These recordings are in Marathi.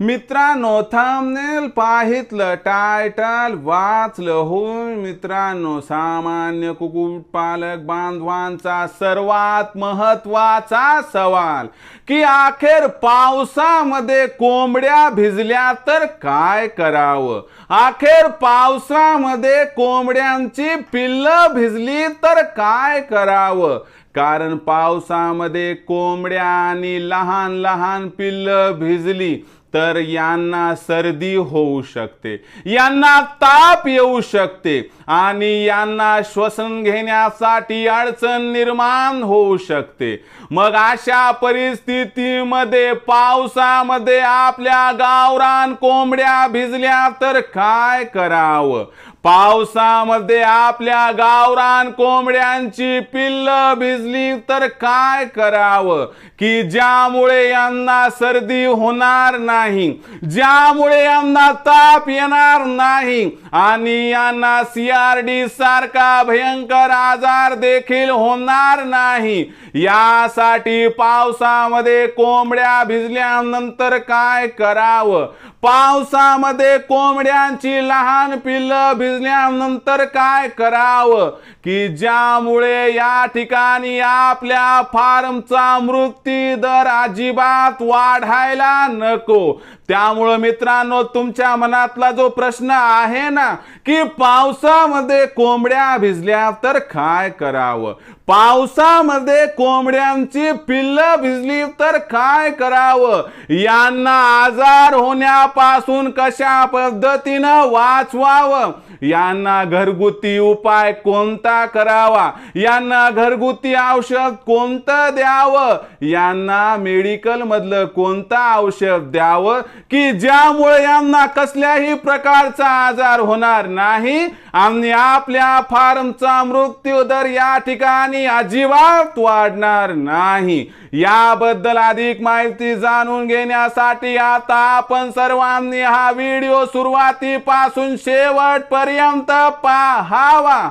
मित्रांनो थांबनेल पाहितलं टायटल वाचलं होय मित्रांनो सामान्य कुक्कुटपालक बांधवांचा सर्वात महत्त्वाचा सवाल की अखेर पावसामध्ये कोंबड्या भिजल्या तर काय करावं? अखेर पावसामध्ये कोंबड्यांची पिल्लं भिजली तर काय करावं? कारण पावसामध्ये कोंबड्या आणि लहान लहान पिल्लं भिजली तर यांना सर्दी होऊ शकते यांना ताप येऊ शकते आणि यांना श्वसन घेण्यासाठी अडचण निर्माण होऊ शकते. मग अशा परिस्थितीमध्ये पावसामध्ये आपल्या गावरान कोंबड्या भिजल्या तर काय करावं? पावसामध्ये आपल्या गावरान कोंबड्यांची पिल्ल भिजली तर काय करावं? की ज्यामुळे यांना सर्दी होणार नाही ज्यामुळे यांना ताप येणार नाही आणि यांना सीआरडी सारखा भयंकर आजार देखील होणार नाही यासाठी पावसामध्ये कोंबड्या भिजल्यानंतर काय करावं? पावसामध्ये कोंबड्यांची लहान पिल्लं भिजल्यानंतर काय करावं? की ज्यामुळे या ठिकाणी आपल्या फार्मचा मृत्यू दर अजिबात वाढायला नको? त्यामुळं मित्रांनो तुमच्या मनातला जो प्रश्न आहे ना की पावसामध्ये कोंबड्या भिजल्या तर काय करावं? पावसामध्ये कोंबड्यांची पिल्लं भिजली तर काय करावं? यांना आजार होण्यापासून कशा पद्धतीनं वाचवावं? यांना घरगुती उपाय कोणता करावा? यांना घरगुती औषध कोणतं द्यावं? यांना मेडिकल मधलं कोणतं औषध द्यावं? की ज्यामुळे यांना कसल्याही प्रकारचा आजार होणार नाही. आणि आपल्या फार्मचा मृत्यू दर या ठिकाणी अजिबात वाढणार नाही. याबद्दल अधिक माहिती जाणून घेण्यासाठी आता आपण सर्वांनी हा व्हिडिओ सुरुवातीपासून शेवटपर्यंत पाहावा.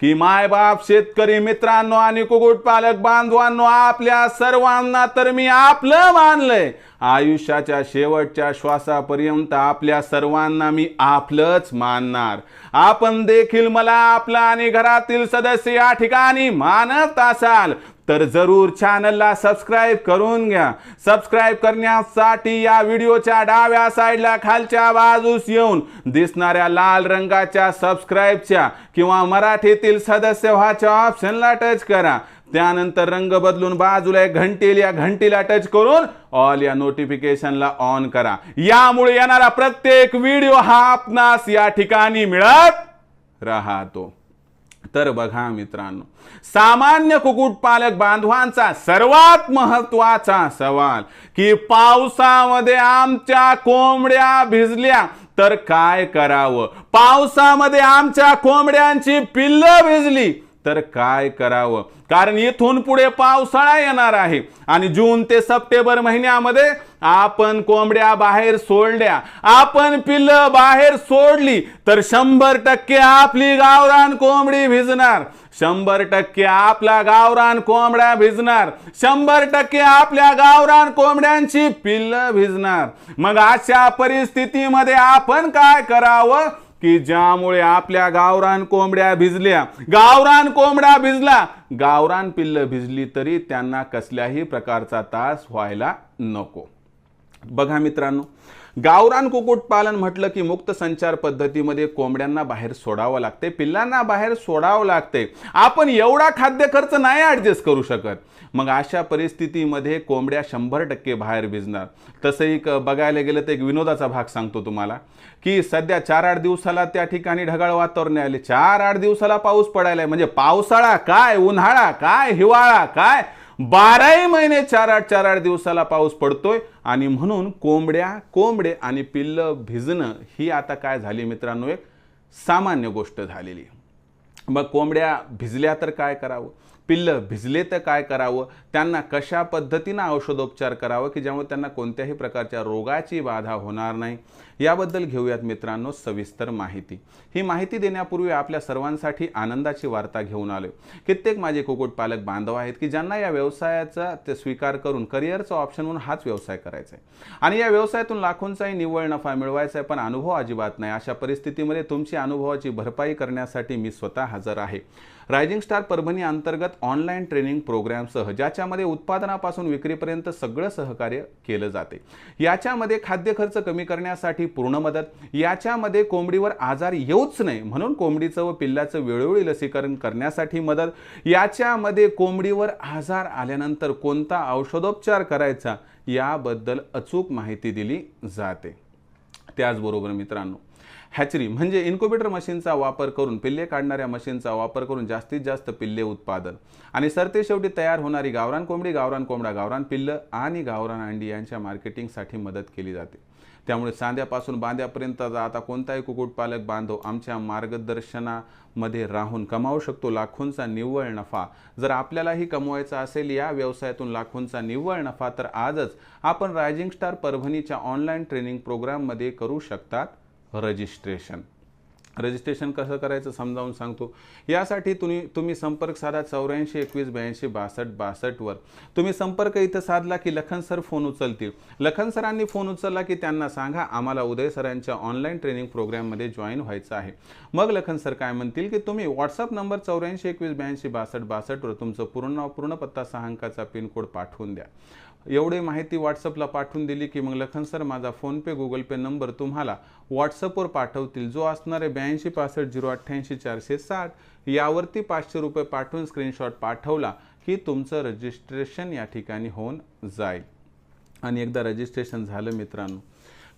की मायबाप शेतकरी मित्रांनो आणि कुक्कुटपालक बांधवांनो आपल्या सर्वांना तर मी आपलं मानलंय. आयुष्याच्या शेवटच्या श्वासापर्यंत आपल्या सर्वांना मी आपलंच मानणार. आपण देखील मला आपला आणि घरातील सदस्य या ठिकाणी मानत असाल. तर जरूर चॅनलला सबस्क्राईब करून घ्या. सबस्क्राईब करण्यासाठी या व्हिडिओच्या डाव्या साईडला खालच्या बाजूस येऊन दिसणाऱ्या लाल रंगाच्या सबस्क्राईबच्या किंवा मराठीतील सदस्य व्हाच्या ऑप्शनला टच करा. त्यानंतर रंग बदलून बाजूला एक घंटील या घंटीला टच करून ऑल या नोटिफिकेशनला ऑन करा. यामुळे येणारा प्रत्येक व्हिडिओ हा आपणास या ठिकाणी मिळत राहतो. तर बघा मित्रांनो सामान्य कुक्कुटपालक बांधवांचा सर्वात महत्त्वाचा सवाल की पावसामध्ये आमच्या कोंबड्या भिजल्या तर काय करावं? पावसामध्ये आमच्या कोंबड्यांची पिल्लं भिजली तर काय करावं? कारण इथून पुढे पावसाळा येणार आहे. आणि जून ते सप्टेंबर महिन्यामध्ये आपण कोंबड्या बाहेर सोडल्या. आपण पिल्लं बाहेर सोडली तर शंभर टक्के आपली गावरान कोंबडी भिजणार. शंभर टक्के आपला गावरान कोंबड्या भिजणार. शंभर टक्के आपल्या गावरान कोंबड्यांची पिल्लं भिजणार. मग अशा परिस्थितीमध्ये आपण काय करावं? की ज्यामुळे आपल्या गावरान कोंबड्या भिजल्या. गावरान कोंबडा भिजला. गावरान पिल्ल भिजली तरी त्यांना कसल्याही प्रकारचा त्रास व्हायला नको. बघा मित्रांनो गावरान कुक्कुटपालन म्हटलं की मुक्त संचार पद्धतीमध्ये कोंबड्यांना बाहेर सोडावं लागते पिल्लांना बाहेर सोडावं लागते. आपण एवढा खाद्य खर्च नाही ॲडजस्ट करू शकत. मग अशा परिस्थितीमध्ये कोंबड्या शंभर टक्के बाहेर भिजणार. तसं एक बघायला गेलं तर एक विनोदाचा भाग सांगतो तुम्हाला की सध्या चार आठ दिवसाला त्या ठिकाणी ढगाळ वातावरण आले चार आठ दिवसाला पाऊस पडायला म्हणजे पावसाळा काय उन्हाळा काय हिवाळा काय? बाराही महिने चार आठ चार आठ दिवसाला पाऊस पडतोय आणि म्हणून कोंबड्या कोंबडे आणि पिल्ल भिजणं ही आता काय झाली मित्रांनो? एक सामान्य गोष्ट झालेली मग कोंबड्या भिजल्या तर काय करावं? पिल्लं भिजले तर काय करावं? त्यांना कशा पद्धतीनं औषधोपचार करावं? की ज्यामुळे त्यांना कोणत्याही प्रकारच्या रोगाची बाधा होणार नाही? याबद्दल घेऊयात मित्रांनो सविस्तर माहिती. ही माहिती देण्यापूर्वी आपल्या सर्वांसाठी आनंदाची वार्ता घेऊन आलो कित्येक माझे कुक्कुटपालक बांधव आहेत की ज्यांना या व्यवसायाचा ते स्वीकार करून करिअरचा ऑप्शन म्हणून हाच व्यवसाय करायचा आहे आणि या व्यवसायातून लाखोंचाही निव्वळ नफा मिळवायचा आहे पण अनुभव अजिबात नाही. अशा परिस्थितीमध्ये तुमची अनुभवाची भरपाई करण्यासाठी मी स्वतः हजर आहे. रायझिंग स्टार परभणी अंतर्गत ऑनलाईन ट्रेनिंग प्रोग्रॅमसह ज्याच्यामध्ये उत्पादनापासून विक्रीपर्यंत सगळं सहकार्य केलं जाते. याच्यामध्ये खाद्य खर्च कमी करण्यासाठी पूर्ण मदत याच्यामध्ये कोंबडीवर आजार येऊच नाही म्हणून कोंबडीचं व पिल्लाचं वेळोवेळी लसीकरण करण्यासाठी मदत याच्यामध्ये कोंबडीवर आजार आल्यानंतर कोणता औषधोपचार करायचा याबद्दल अचूक माहिती दिली जाते. त्याचबरोबर मित्रांनो हॅचरी म्हणजे इन्क्युबेटर मशीनचा वापर करून पिल्ले काढणाऱ्या मशीनचा वापर करून जास्तीत जास्त पिल्ले उत्पादन. आणि सरते शेवटी तयार होणारी गावरान कोंबडी गावरान कोंबडा गावरान पिल्ल आणि गावरान अंडी यांच्या मार्केटिंगसाठी मदत केली जाते. त्यामुळे सांध्यापासून बांध्यापर्यंत आता कोणताही कुक्कुटपालक बांधव आमच्या मार्गदर्शनामध्ये राहून कमावू शकतो लाखोंचा निव्वळ नफा. जर आपल्यालाही कमवायचा असेल या व्यवसायातून लाखोंचा निव्वळ नफा तर आजच आपण रायझिंग स्टार परभणीच्या ऑनलाईन ट्रेनिंग प्रोग्राममध्ये करू शकतात. रजिस्ट्रेशन. रजिस्ट्रेशन कसं करायचं समजावून सांगतो. यासाठी तुम्ही तुम्ही संपर्क साधा चौऱ्याऐंशी एकवीस ब्याऐंशी बासष्ट बासष्टवर तुम्ही संपर्क इथं साधला की लखन सर फोन उचलतील. लखन सरांनी फोन उचलला की त्यांना सांगा आम्हाला उदय सरांच्या ऑनलाईन ट्रेनिंग प्रोग्राममध्ये जॉईन व्हायचं आहे. मग लखन सर काय म्हणतील की तुम्ही व्हॉट्सअप नंबर चौऱ्याऐंशी एकवीस ब्याऐंशी बासष्ट बासष्टवर तुमचं पूर्ण नाव पूर्ण पत्ता सहा अंकाचा पिनकोड पाठवून द्या. एवढी माहिती व्हॉट्सअपला पाठवून दिली की मग लखन सर माझा फोनपे गुगल पे नंबर तुम्हाला व्हॉट्सअपवर पाठवतील. जो असणार आहे ब्याऐंशी पासष्ट झिरो अठ्ठ्याऐंशी चारशे साठ. यावरती पाचशे रुपये पाठवून स्क्रीनशॉट पाठवला की तुमचं रजिस्ट्रेशन या ठिकाणी होऊन जाईल. आणि एकदा रजिस्ट्रेशन झालं मित्रांनो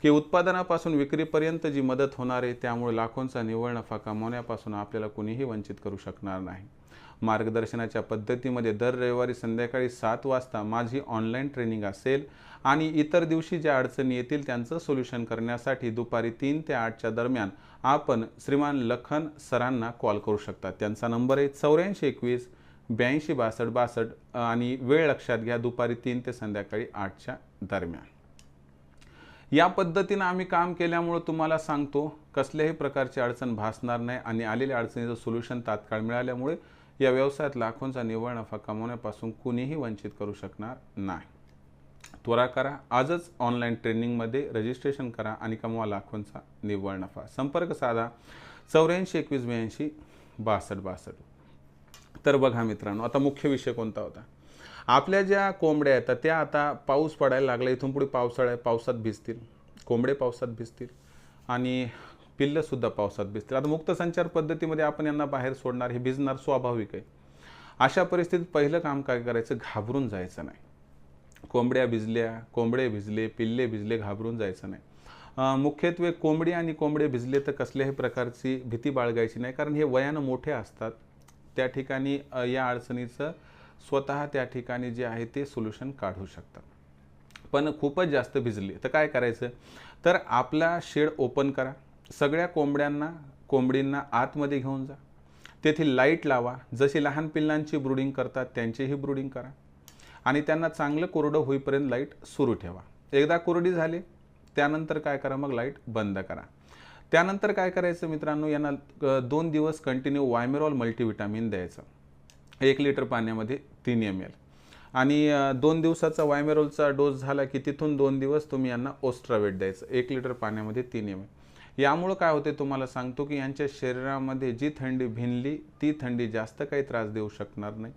की उत्पादनापासून विक्रीपर्यंत जी मदत होणार आहे त्यामुळे लाखोंचा निव्वळ नफा कमावण्यापासून आपल्याला कुणीही वंचित करू शकणार नाही. मार्गदर्शनाच्या पद्धतीमध्ये दर रविवारी संध्याकाळी सात वाजता माझी ऑनलाईन ट्रेनिंग असेल आणि इतर दिवशी ज्या अडचणी येतील त्यांचं सोल्युशन करण्यासाठी दुपारी तीन ते आठच्या दरम्यान आपण श्रीमान लखन सरांना कॉल करू शकता. त्यांचा नंबर आहे चौऱ्याऐंशी एकवीस ब्याऐंशी बासष्ट बासष्ट आणि वेळ लक्षात घ्या दुपारी तीन ते संध्याकाळी आठच्या दरम्यान. या पद्धतीनं आम्ही काम केल्यामुळं तुम्हाला सांगतो कसल्याही प्रकारची अडचण भासणार नाही आणि आलेल्या अडचणीचं सोल्युशन तात्काळ मिळाल्यामुळे या व्यवसायात लाखोंचा निव्वळ नफा कमवण्यापासून कुणीही वंचित करू शकणार नाही. त्वरा करा आजच ऑनलाईन ट्रेनिंगमध्ये रजिस्ट्रेशन करा आणि कमवा लाखोंचा निव्वळ नफा. संपर्क साधा चौऱ्याऐंशी एकवीस ब्याऐंशी बासष्ट बासष्ट. तर बघा मित्रांनो आता मुख्य विषय कोणता होता? आपल्या ज्या कोंबड्या आहेत त्या आता पाऊस पडायला लागला इथून पुढे पावसाळ्या पावसात भिजतील. कोंबडे पावसात भिजतील. आणि पिल्लंसुद्धा पावसात भिजतील. आता मुक्त संचार पद्धतीमध्ये आपण यांना बाहेर सोडणार हे भिजणार स्वाभाविक आहे. अशा परिस्थितीत पहिलं काम काय करायचं? घाबरून जायचं नाही. कोंबड्या भिजल्या कोंबडे भिजले पिल्ले भिजले घाबरून जायचं नाही. मुख्यत्वे कोंबडी आणि कोंबडे भिजले तर कसल्याही प्रकारची भीती बाळगायची नाही कारण हे वयानं मोठे असतात. त्या ठिकाणी या अडचणीचं स्वतः त्या ठिकाणी जे आहे ते सोल्युशन काढू शकतात. पण खूपच जास्त भिजली तर काय करायचं? तर आपला शेड ओपन करा. सगळ्या कोंबड्यांना कोंबडींना आतमध्ये घेऊन जा. तेथील लाइट लावा. जशी लहान पिल्लांची ब्रुडिंग करतात त्यांचीही ब्रुडिंग करा. आणि त्यांना चांगलं कोरडं होईपर्यंत लाइट सुरू ठेवा. एकदा कोरडी झाली त्यानंतर काय करा मग लाइट बंद करा. त्यानंतर काय करायचं मित्रांनो यांना दोन दिवस कंटिन्यू वायमेरॉल मल्टीविटामिन द्यायचं. एक लिटर पाण्यामध्ये तीन एम एल आणि दोन दिवसाचा वायमेरॉलचा डोस झाला की तिथून दोन दिवस तुम्ही यांना ओस्ट्रावेट द्यायचं. एक लिटर पाण्यामध्ये तीन एम एल यामुळं काय होते तुम्हाला सांगतो की यांच्या शरीरामध्ये जी थंडी भिनली ती थंडी जास्त काही त्रास देऊ शकणार नाही.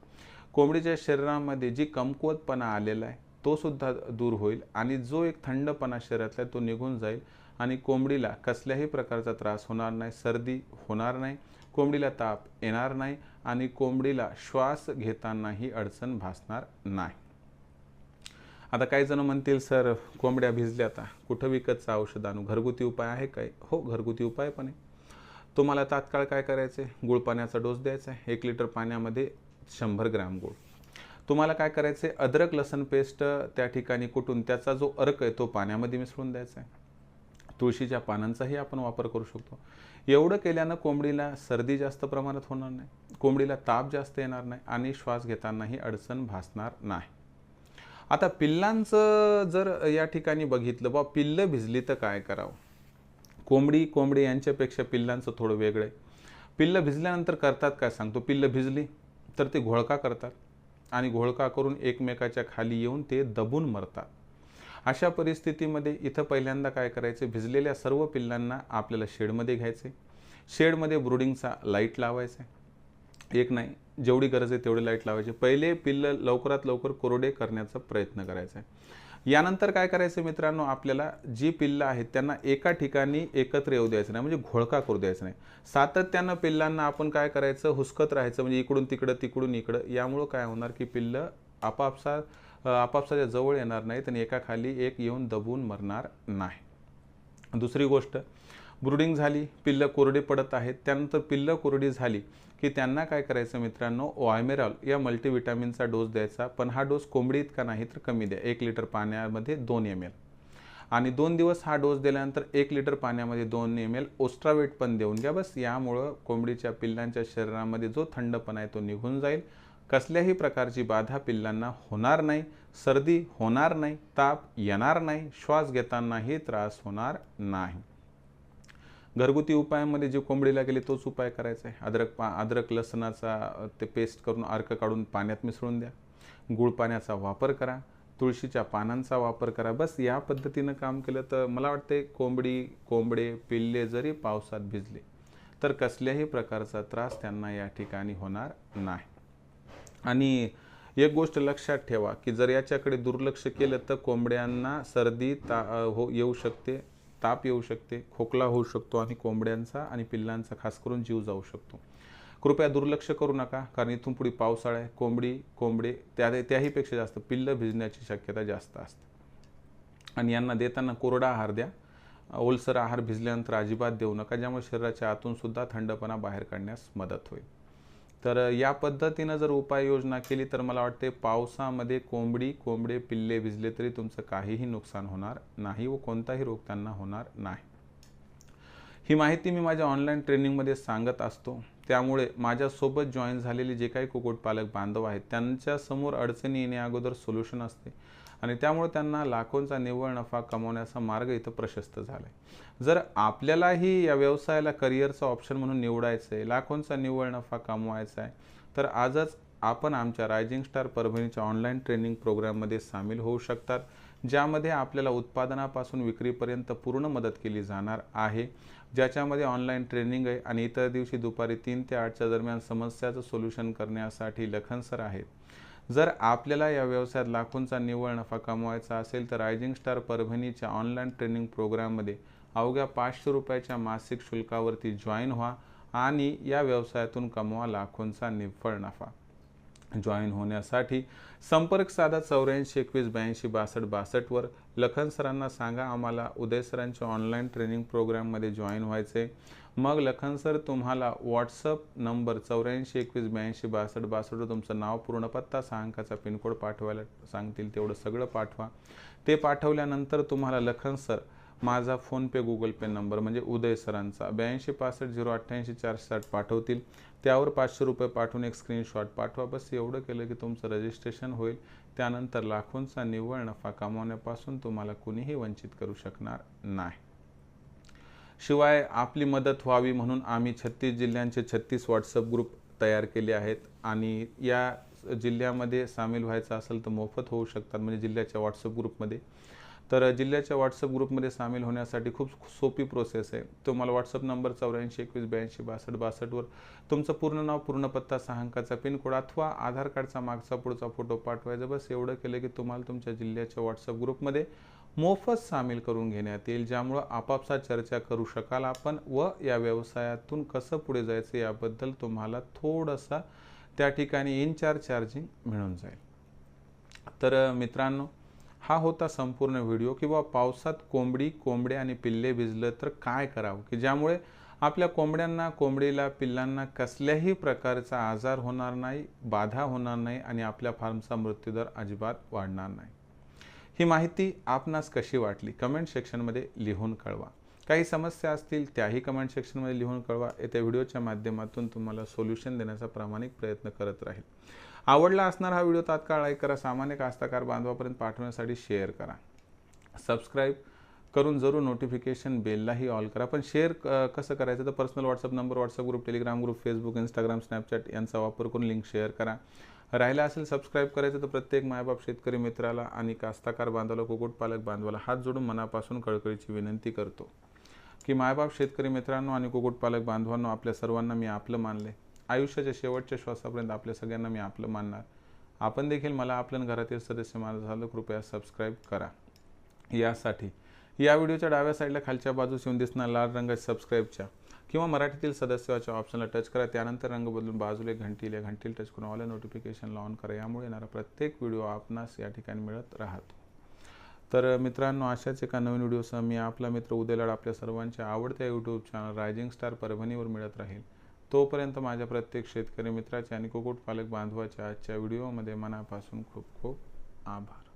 कोंबडीच्या शरीरामध्ये जी कमकुवतपणा आलेला आहे तो सुद्धा दूर होईल आणि जो एक थंडपणा शरीरातला आहे तो निघून जाईल आणि कोंबडीला कसल्याही प्रकारचा त्रास होणार नाही सर्दी होणार नाही कोंबडीला ताप येणार नाही आणि कोंबडीला श्वास घेतानाही अडचण भासणार नाही. आता काही जण म्हणतील सर कोंबड्या भिजल्या आता. कुठं विकतचं औषध आणू? घरगुती उपाय आहे काय? हो घरगुती उपाय पण आहे. तुम्हाला तात्काळ काय करायचं आहे गुळ पाण्याचा डोस द्यायचा आहे. एक लिटर पाण्यामध्ये शंभर ग्रॅम गुळ. तुम्हाला काय करायचं आहे अद्रक लसण पेस्ट त्या ठिकाणी कुटून त्याचा जो अर्क आहे तो पाण्यामध्ये मिसळून द्यायचा आहे. तुळशीच्या पानांचाही आपण वापर करू शकतो. एवढं केल्यानं कोंबडीला सर्दी जास्त प्रमाणात होणार नाही. कोंबडीला ताप जास्त येणार नाही आणि श्वास घेतानाही अडचण भासणार नाही. आता पिल्लांचं जर या ठिकाणी बघितलं बा पिल्लं भिजली तर काय करावं? कोंबडी कोंबडी यांच्यापेक्षा पिल्लांचं थोडं वेगळं आहे. पिल्लं भिजल्यानंतर करतात काय सांगतो? पिल्लं भिजली तर ते घोळका करतात आणि घोळका करून एकमेकाच्या खाली येऊन ते दबून मरतात. अशा परिस्थितीमध्ये इथं पहिल्यांदा काय करायचं? भिजलेल्या सर्व पिल्लांना आपल्याला शेडमध्ये घ्यायचे शेडमध्ये ब्रुडिंगचा लाइट लावायचा एक नाही. जेवढी गरज आहे तेवढी लाइट लावायची. पहिले पिल्ल लवकरात लवकर कोरडे करण्याचा प्रयत्न करायचा. आहे यानंतर काय करायचं मित्रांनो? आपल्याला जी पिल्लं आहेत त्यांना एका ठिकाणी एकत्र येऊ द्यायचं नाही. म्हणजे घोळका करू द्यायचं नाही. सातत्यानं पिल्लांना आपण काय करायचं? हुसकत राहायचं. म्हणजे इकडून तिकडं तिकडून इकडं. यामुळं काय होणार की पिल्लं आपापसा आपापसाच्या जवळ येणार नाहीत आणि एकाखाली एक येऊन दबून मरणार नाही. दुसरी गोष्ट ब्रुडिंग झाली पिल्लं कोरडी पडत आहेत. त्यानंतर पिल्लं कोरडी झाली की त्यांना काय करायचं मित्रांनो? वायमेरॉल या मल्टीविटॅमिनचा डोस द्यायचा. पण हा डोस कोंबडी इतका नाही तर कमी द्या. एक लिटर पाण्यामध्ये दोन एम एल आणि दोन दिवस हा डोस दिल्यानंतर एक लिटर पाण्यामध्ये दोन एम एल ओस्ट्रावेट पण देऊन घ्या बस. यामुळं कोंबडीच्या पिल्लांच्या शरीरामध्ये जो थंडपणा आहे तो निघून जाईल. कसल्याही प्रकारची बाधा पिल्लांना होणार नाही. सर्दी होणार नाही. ताप येणार नाही. श्वास घेतानाही त्रास होणार नाही. घरगुती उपायामध्ये जे कोंबडीला गेले तोच उपाय करायचा आहे. अद्रक पा अद्रक लसणाचा ते पेस्ट करून अर्क काढून पाण्यात मिसळून द्या. गुळ पाण्याचा वापर करा. तुळशीच्या पानांचा वापर करा. बस या पद्धतीनं काम केलं तर मला वाटते कोंबडी कोंबडे पिल्ले जरी पावसात भिजले तर कसल्याही प्रकारचा त्रास त्यांना या ठिकाणी होणार नाही. आणि एक गोष्ट लक्षात ठेवा की जर याच्याकडे दुर्लक्ष केलं तर कोंबड्यांना सर्दी ता हो येऊ शकते. ताप येऊ शकते खोकला होऊ शकतो आणि कोंबड्यांचा आणि पिल्लांचा खास करून जीव जाऊ शकतो. कृपया दुर्लक्ष करू नका कारण इथून पुढे पावसाळा आहे. कोंबडी कोंबडे त्या त्याहीपेक्षा जास्त पिल्लं भिजण्याची शक्यता जास्त असते. आणि यांना देताना कोरडा आहार द्या. ओलसर आहार भिजल्यानंतर अजिबात देऊ नका ज्यामुळे शरीराच्या आतून सुद्धा थंडपणा बाहेर काढण्यास मदत होईल. तर या पद्धतीनं जर उपाययोजना केली तर मला वाटते पावसामध्ये कोंबडी कोंबडे पिल्ले भिजले तरी तुमचं काहीही नुकसान होणार नाही व कोणताही रोग त्यांना होणार नाही. ही माहिती मी माझ्या ऑनलाईन ट्रेनिंगमध्ये सांगत असतो. त्यामुळे माझ्यासोबत जॉईन झालेले जे काही कुक्कुटपालक बांधव आहेत त्यांच्यासमोर अडचणी येण्या अगोदर सोल्युशन असते. आणि त्यामुळे त्यांना लाखोंचा निव्वळ नफा कमवण्याचा मार्ग इथं प्रशस्त झाला आहे जर आपल्यालाही या व्यवसायाला करिअरचा ऑप्शन म्हणून निवडायचं आहे लाखोंचा निव्वळ नफा कमवायचा आहे तर आजच आपण आमच्या रायझिंग स्टार परभणीच्या ऑनलाईन ट्रेनिंग प्रोग्राममध्ये सामील होऊ शकतात ज्यामध्ये आपल्याला उत्पादनापासून विक्रीपर्यंत पूर्ण मदत केली जाणार आहे. ज्याच्यामध्ये ऑनलाईन ट्रेनिंग आहे आणि इतर दिवशी दुपारी तीन ते आठच्या दरम्यान समस्याचं सोल्युशन करण्यासाठी लखन सर आहेत. जर आपल्याला या व्यवसायात लाखोंचा निव्वळ नफा कमवायचा असेल तर रायझिंग स्टार परभणीच्या ऑनलाईन ट्रेनिंग प्रोग्राममध्ये अवघ्या पाचशे रुपयाच्या मासिक शुल्कावरती जॉईन व्हा आणि या व्यवसायातून कमवा लाखोंचा निव्वळ नफा. जॉईन होण्यासाठी संपर्क साधा चौऱ्याऐंशी एकवीस ब्याऐंशी बासष्ट बासष्टवर लखन सरांना सांगा आम्हाला उदय सरांच्या ऑनलाईन ट्रेनिंग प्रोग्राममध्ये जॉईन व्हायचे मग लखन सर तुम्हाला व्हॉट्सअप नंबर चौऱ्याऐंशी एकवीस ब्याऐंशी बासष्ट बासष्टवर तुमचं नाव पूर्ण पत्ता सहा अंकाचा पिनकोड पाठवायला सांगतील तेवढं सगळं पाठवा. ते पाठवल्यानंतर तुम्हाला लखन सर माझा फोनपे गुगल पे नंबर म्हणजे उदय सरांचा ब्याऐंशी पासष्ट झिरो अठ्ठ्याऐंशी चारशे साठ पाठवतील. त्यावर पाचशे रुपये पाठवून एक स्क्रीनशॉट पाठवा. बस एवढं केलं की तुमचं रजिस्ट्रेशन होईल. त्यानंतर लाखोंचा निव्वळ नफा कमावण्यापासून तुम्हाला कुणीही वंचित करू शकणार नाही. शिवाय आपली मदत व्हावी म्हणून आम्ही छत्तीस जिल्ह्यांचे छत्तीस व्हॉट्सअप ग्रुप तयार केले आहेत. आणि या जिल्ह्यामध्ये सामील व्हायचं असेल तर मोफत होऊ शकतात म्हणजे जिल्ह्याच्या व्हॉट्सअप ग्रुपमध्ये तर जिल्ह्याच्या व्हॉट्सअप ग्रुपमध्ये सामील होण्यासाठी खूप सोपी प्रोसेस आहे. तुम्हाला व्हॉट्सअप नंबर चौऱ्याऐंशी एकवीस ब्याऐंशी बासष्ट बासष्टवर तुमचं पूर्ण नाव पूर्ण पत्ता सहा अंकाचा पिनकोड अथवा आधार कार्डचा मागचा पुढचा फोटो पाठवायचा. बस एवढं केलं की तुम्हाला तुमच्या जिल्ह्याच्या व्हॉट्सअप ग्रुपमध्ये मोफत सामील करून घेण्यात येईल ज्यामुळं आपापसात चर्चा करू शकाल आपण व या व्यवसायातून कसं पुढे जायचं याबद्दल तुम्हाला थोडंसं त्या ठिकाणी इनचार्ज चार्जिंग मिळून जाईल. तर मित्रांनो हा होता संपूर्ण व्हिडिओ. किंवा पावसात कोंबडी कोंबडे आणि पिल्ले भिजलं तर काय करावं? की ज्यामुळे आपल्या कोंबड्यांना कोंबडीला पिल्लांना कसल्याही प्रकारचा आजार होणार नाही बाधा होणार नाही आणि आपल्या फार्मचा मृत्यूदर अजिबात वाढणार नाही. ही माहिती आपणास कशी वाटली? कमेंट सेक्शनमध्ये लिहून कळवा. काही समस्या असतील त्याही कमेंट सेक्शनमध्ये लिहून कळवा. येत्या व्हिडिओच्या माध्यमातून तुम्हाला सोल्युशन देण्याचा प्रामाणिक प्रयत्न करत राहील. आवडला असणारा हा व्हिडिओ तात्काळ लाईक करा. सामान्य कास्तकार बांधवापर्यंत पाठवण्यासाठी शेअर करा. सबस्क्राईब करून जरूर नोटिफिकेशन बेललाही ऑल करा. पण शेअर कसं करायचं? तर personal WhatsApp number WhatsApp group Telegram group Facebook Instagram Snapchat यांचा वापर करून लिंक शेअर करा. राहिला असेल सबस्क्राईब करायचं तर प्रत्येक मायबाप शेतकरी मित्राला आणि कास्ताकार बांधवाला कुक्कुटपालक बांधवाला हात जोडून मनापासून कळकळीची विनंती करतो. की मायबाप शेतकरी मित्रांनो आणि कुक्कुटपालक बांधवांनो आपल्या सर्वांना मी आपलं मानले आयुष्याच्या शेवटच्या श्वासापर्यंत आपल्या सगळ्यांना मी आपलं मानणार. आपण देखील मला आपल्या घरातील सदस्य माझं झालं कृपया सबस्क्राईब करा. यासाठी या व्हिडिओच्या डाव्या साईडला खालच्या बाजूस येऊन दिसणार लाल रंगाच्या सबस्क्राईबच्या किंवा मराठीतील सदस्याच्या ऑप्शनला टच करा. त्यानंतर रंग बदलून बाजूला एक घंटी या घंटील टच करून ऑल नोटिफिकेशनला ऑन करा. यामुळे येणारा प्रत्येक व्हिडिओ आपणास या ठिकाणी मिळत राहतो. तर मित्रांनो अशाच एका नवीन व्हिडिओसह मी आपला मित्र उदयलाड आपल्या सर्वांच्या आवडत्या यूट्यूब चॅनल रायझिंग स्टार परभणीवर मिळत राहील. तोपर्यंत माझ्या प्रत्येक शेतकरी मित्राच्या आणि कुक्कुटपालक बांधवाच्या आजच्या व्हिडिओमध्ये मनापासून खूप खूप आभार.